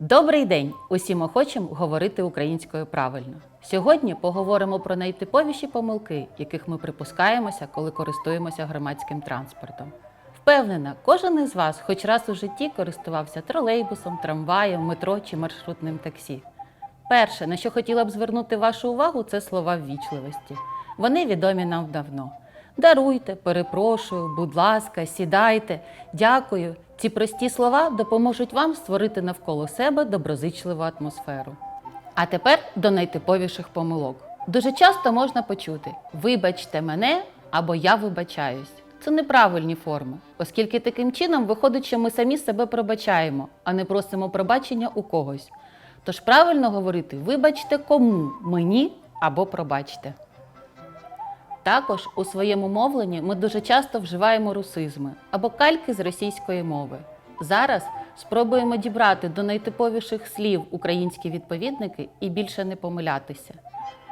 Добрий день! Усім охочим говорити українською правильно. Сьогодні поговоримо про найтиповіші помилки, яких ми припускаємося, коли користуємося громадським транспортом. Впевнена, кожен із вас хоч раз у житті користувався тролейбусом, трамваєм, метро чи маршрутним таксі. Перше, на що хотіла б звернути вашу увагу, це слова ввічливості. Вони відомі нам давно. Даруйте, перепрошую, будь ласка, сідайте, дякую. Ці прості слова допоможуть вам створити навколо себе доброзичливу атмосферу. А тепер до найтиповіших помилок. Дуже часто можна почути Вибачте мене або я вибачаюсь. Це неправильні форми, оскільки таким чином виходить, що ми самі себе пробачаємо, а не просимо пробачення у когось. Тож правильно говорити вибачте кому мені або пробачте. Також у своєму мовленні ми дуже часто вживаємо русизми або кальки з російської мови. Зараз спробуємо дібрати до найтиповіших слів українські відповідники і більше не помилятися.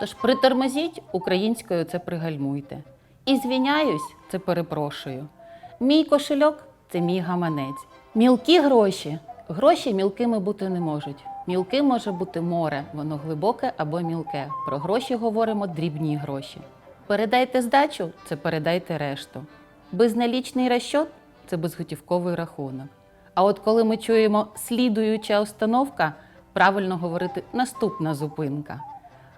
Тож притормозіть українською це пригальмуйте. І звіняюсь це перепрошую. Мій кошельок це мій гаманець. Мілкі гроші. Гроші мілкими бути не можуть. Мілки може бути море, воно глибоке або мілке. Про гроші говоримо дрібні гроші. Передайте здачу це передайте решту. Безналічний розчот це безготівковий рахунок. А от коли ми чуємо слідуюча установка, правильно говорити наступна зупинка.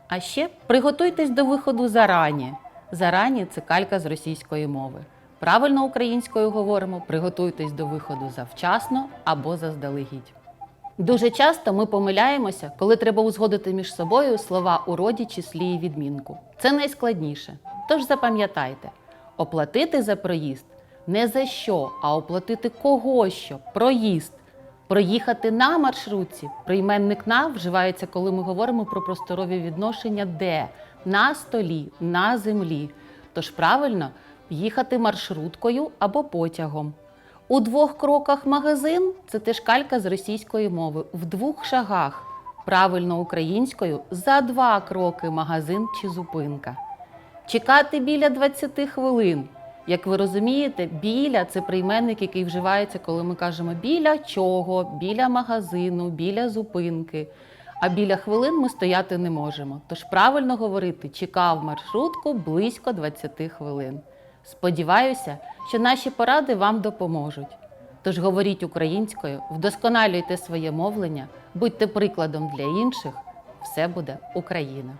А ще приготуйтесь до виходу зарані. Зарані це калька з російської мови. Правильно українською говоримо приготуйтесь до виходу завчасно або заздалегідь. Дуже часто ми помиляємося, коли треба узгодити між собою слова у роді, числі і відмінку. Це найскладніше. Тож запам'ятайте, оплатити за проїзд не за що, а оплатити кого що, проїзд. Проїхати на маршрутці, прийменник на вживається, коли ми говоримо про просторові відношення де на столі, на землі. Тож правильно їхати маршруткою або потягом. У двох кроках магазин це теж калька з російської мови. В двох шагах правильно українською за два кроки магазин чи зупинка. Чекати біля 20 хвилин. Як ви розумієте, біля це прийменник, який вживається, коли ми кажемо біля чого, біля магазину, біля зупинки. А біля хвилин ми стояти не можемо. Тож правильно говорити, чекав маршрутку близько 20 хвилин. Сподіваюся, що наші поради вам допоможуть. Тож говоріть українською, вдосконалюйте своє мовлення, будьте прикладом для інших. Все буде Україна!